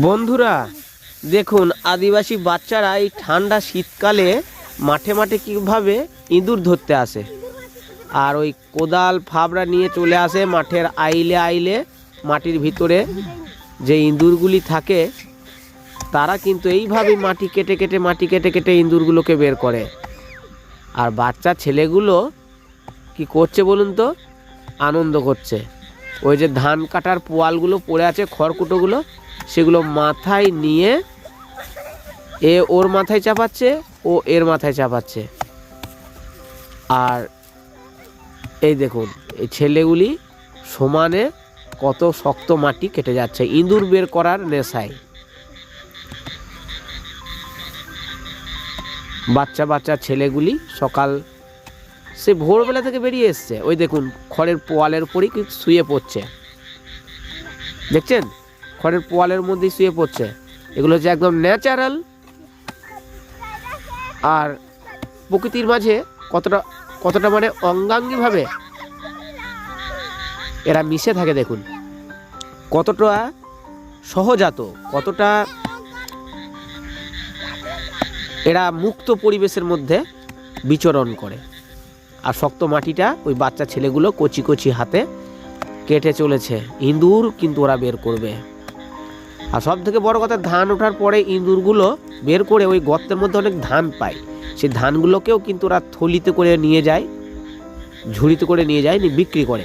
বন্ধুরা, দেখুন, আদিবাসী বাচ্চারা এই ঠান্ডা শীতকালে মাঠে মাঠে কীভাবে ইঁদুর ধরতে আসে। আর ওই কোদাল, ফাবড়া নিয়ে চলে আসে মাঠের আইলে আইলে, মাটির ভিতরে যে ইঁদুরগুলি থাকে, তারা কিন্তু এইভাবেই মাটি কেটে কেটে, মাটি কেটে কেটে ইঁদুরগুলোকে বের করে। আর বাচ্চা ছেলেগুলো কি করছে বলুন তো? আনন্দ করছে। ওই যে ধান কাটার পোয়ালগুলো পড়ে আছে, খড়কুটোগুলো, সেগুলো মাথায় নিয়ে এ ওর মাথায় চাপাচ্ছে, ও এর মাথায় চাপাচ্ছে। আর এই দেখুন, এই ছেলেগুলি সমানে কত শক্ত মাটি কেটে যাচ্ছে, ইঁদুর বের করার নেশায়। বাচ্চা বাচ্চা ছেলেগুলি সকাল সে ভোরবেলা থেকে বেরিয়ে এসছে। ওই দেখুন, খড়ের পোয়ালের উপরই কিন্তু শুয়ে পড়ছে। দেখছেন? খড়ের পোয়ালের মধ্যেই শুয়ে পড়ছে। এগুলো হচ্ছে একদম ন্যাচারাল আর প্রকৃতির মাঝে কতটা কতটা মানে অঙ্গাঙ্গিভাবে এরা মিশে থাকে, দেখুন। কতটা সহজাত, কতটা এরা মুক্ত পরিবেশের মধ্যে বিচরণ করে। আর শক্ত মাটিটা ওই বাচ্চা ছেলেগুলো কচি কচি হাতে কেটে চলেছে। ইঁদুর কিন্তু ওরা বের করবে। আর সব থেকে বড় কথা, ধান ওঠার পরে ইঁদুরগুলো বের করে ওই গর্তের মধ্যে অনেক ধান পায়। সেই ধানগুলোকেও কিন্তু ওরা থলিতে করে নিয়ে যায়, ঝুড়িতে করে নিয়ে যায়, নিয়ে বিক্রি করে।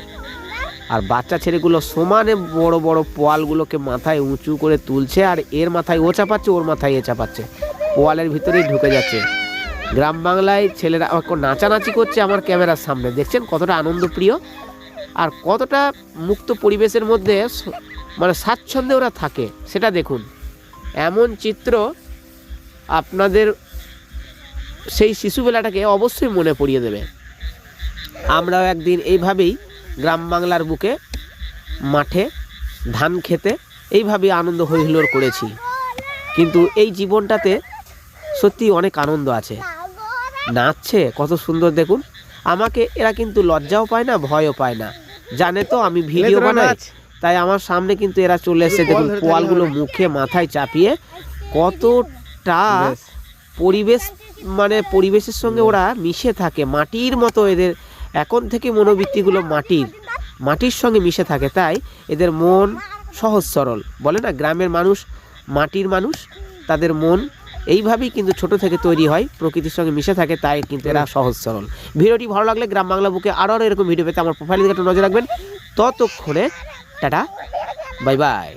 আর বাচ্চা ছেলেগুলো সমানে বড় বড় পোয়ালগুলোকে মাথায় উঁচু করে তুলছে আর এর মাথায় ও চাপাচ্ছে, ওর মাথায় এ চাপাচ্ছে। পোয়ালের ভিতরেই ঢুকে যাচ্ছে। গ্রাম বাংলায় ছেলেরা নাচানাচি করছে আমার ক্যামেরার সামনে। দেখছেন কতটা আনন্দপ্রিয়? আর কতটা মুক্ত পরিবেশের মধ্যে মানে স্বাচ্ছন্দ্যে ওরা থাকে, সেটা দেখুন। এমন চিত্র আপনাদের সেই শিশুবেলাটাকে অবশ্যই মনে পড়িয়ে দেবে। আমরাও একদিন এইভাবেই গ্রাম বাংলার বুকে, মাঠে ধান খেতে এইভাবেই আনন্দ হৈহুল্লোড় করেছি। কিন্তু এই জীবনটাতে সত্যি অনেক আনন্দ আছে। নাচছে কত সুন্দর দেখুন। আমাকে এরা কিন্তু লজ্জাও পায় না ভয়ও পায় না। জানে তো আমি ভিডিও বানাই। তাই আমার সামনে কিন্তু এরা চলে এসেছে দেখুন পোয়ালগুলো মুখে মাথায় চাপিয়ে। কতটা পরিবেশ মানে পরিবেশের সঙ্গে ওরা মিশে থাকে মাটির মতো এদের। এখন থেকে মনোবৃত্তিগুলো মাটির মাটির সঙ্গে মিশে থাকে তাই এদের মন সহজ সরল। বলে না গ্রামের মানুষ মাটির মানুষ তাদের মন এইভাবেই কিন্তু ছোট থেকে তৈরি হয় প্রকৃতির সঙ্গে মিশে থাকে তাই কিন্তু এরা সহজ সরল। ভিডিওটি ভালো লাগলে গ্রাম বাংলা বুকে আরও আরও এরকম ভিডিও পেতে আমার প্রোফাইল দিকে একটু নজর রাখবেন। ততক্ষণে টাটা বাই বাই।